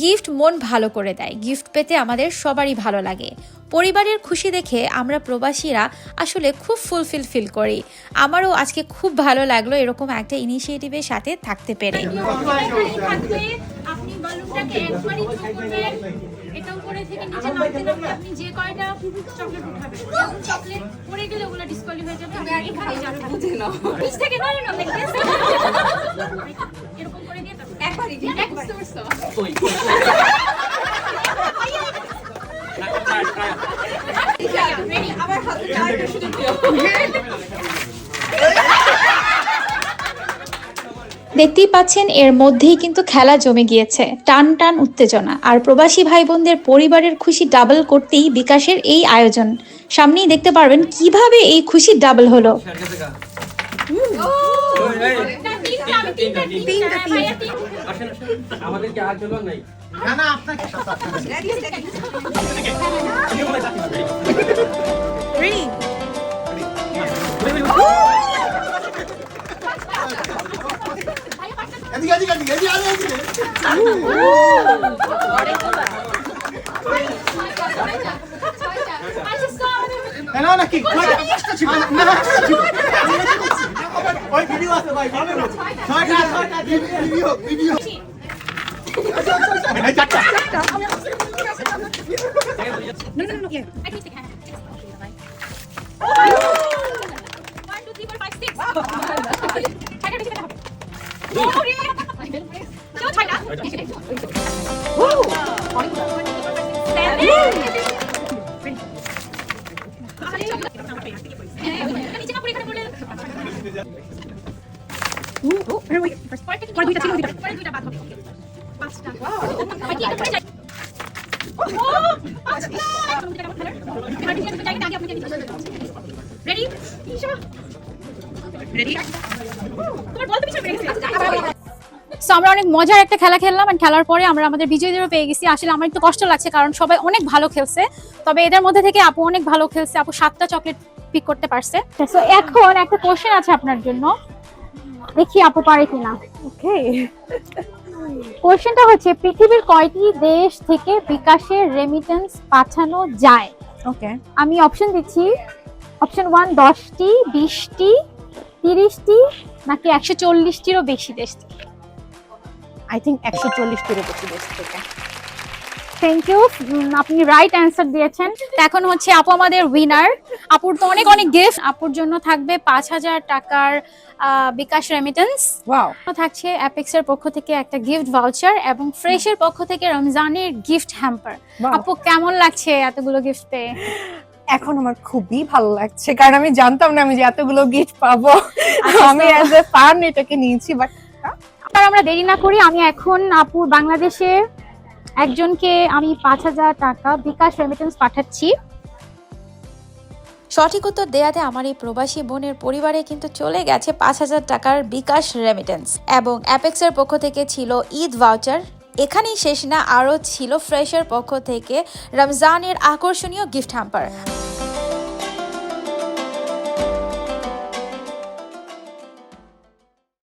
Gift মন ভালো করে দেয়। গিফট পেতে আমাদের সবারই ভালো লাগে। পরিবারের খুশি দেখে আমরা প্রবাসীরা আসলে খুব ফুলফিল ফিল করি। আমারও আজকে খুব ভালো লাগল এরকম একটা ইনিশিয়েটিভের সাথে থাকতে পেরে। থাকবে আপনি বালুনটাকে একবারই থ্রো করবেন এটা উপরে থেকে নিচে নামতে নামতে আপনি যে কয়টা চকলেট উঠাবেন চকলেট পড়ে গেলে ওগুলো যাবে আর এখানে যাবে বুঝে নাও। নিচ থেকে না না এরকম করে দেখতেই পাচ্ছেন, এর মধ্যেই কিন্তু খেলা জমে গিয়েছে। টান টান উত্তেজনা। আর প্রবাসী ভাই বোনদের পরিবারের খুশি ডাবল করতেই বিকাশের এই আয়োজন। সামনেই দেখতে পারবেন কীভাবে এই খুশি ডাবল হলো। তিনটা আমি তিনটা তিনটা। আসেন আসেন। আমাদেরকে আর জন্য নাই? এদিকে এদিকে এদিকে এদিকে এদিকে। সো আমাদের না না কি? কয়টা? পাঁচটা ছিল না না পাঁচটা ছিল। ওই ভিডিও আছে ভাই ছয়টা ছয়টা ভিডিও ভিডিও এই চারটা I can take hand. One, two, three, four, five, six. ছয়টা বেশি পেতে হবে। চলো, ছয়টা। Seven. নিচে না পড়ে এখানে পড়লে- তো। সো আমরা অনেক মজার একটা খেলা খেললাম and খেলার পরে আমরা আমাদের বিজয়ীদেরও পেয়ে গেছি। আসলে আমার একটু কষ্ট লাগছে কারণ সবাই অনেক ভালো খেলছে। তবে এদের মধ্যে থেকে আপু অনেক ভালো খেলছে। আপু সাতটা চকলেট পিক করতে পারছে। সো এখন একটা কোশ্চেন আছে আপনার জন্য। দেখি আপু পারে কিনা। ওকে কোশ্চেনটা হচ্ছে পৃথিবীর কয়টি দেশ থেকে বিকাশের রেমিটেন্স পাঠানো যায়? ওকে আমি অপশন দিচ্ছি অপশন ওয়ান দশটি বিশটি তিরিশটি নাকি একশো চল্লিশটিরও বেশি দেশ থেকে? আই থিঙ্ক একশো চল্লিশটিরও বেশি দেশ থেকে। থ্যাংক ইউ আপনি রাইট অ্যান্সার দিয়েছেন। এখন হচ্ছে আপু আমাদের উইনার আপুর তো অনেক অনেক গিফট আপুর জন্য থাকবে পাঁচ হাজার টাকার বিকাশ রেমিটেন্স থাকছে অ্যাপেক্সের পক্ষ থেকে একটা গিফট ভাউচার এবং ফ্রেশের পক্ষ থেকে রমজানের গিফট হ্যাম্পার. আপু কেমন লাগছে এতগুলো গিফট পেয়ে এখন আমার খুবই ভালো লাগছে কারণ আমি জানতাম না আমি যে এতগুলো গিফট পাবো। আচ্ছা, আমি অ্যাজ এ ফান এটাকে নিয়েছি বাট আর আমরা দেরি না করি আমি এখন আপুর বাংলাদেশে একজনকে আমি পাঁচ হাজার টাকা বিকাশ রেমিটেন্স পাঠাচ্ছি। সঠিক উত্তর দেয়াতে আমার এই প্রবাসী বোনের পরিবারে কিন্তু চলে গেছে পাঁচ হাজার টাকার বিকাশ রেমিটেন্স এবং অ্যাপেক্সের পক্ষ থেকে ছিল ঈদ ভাউচার এখানেই শেষ না, আরও ছিল ফ্রেশের পক্ষ থেকে রমজানের আকর্ষণীয় গিফট হ্যাম্পার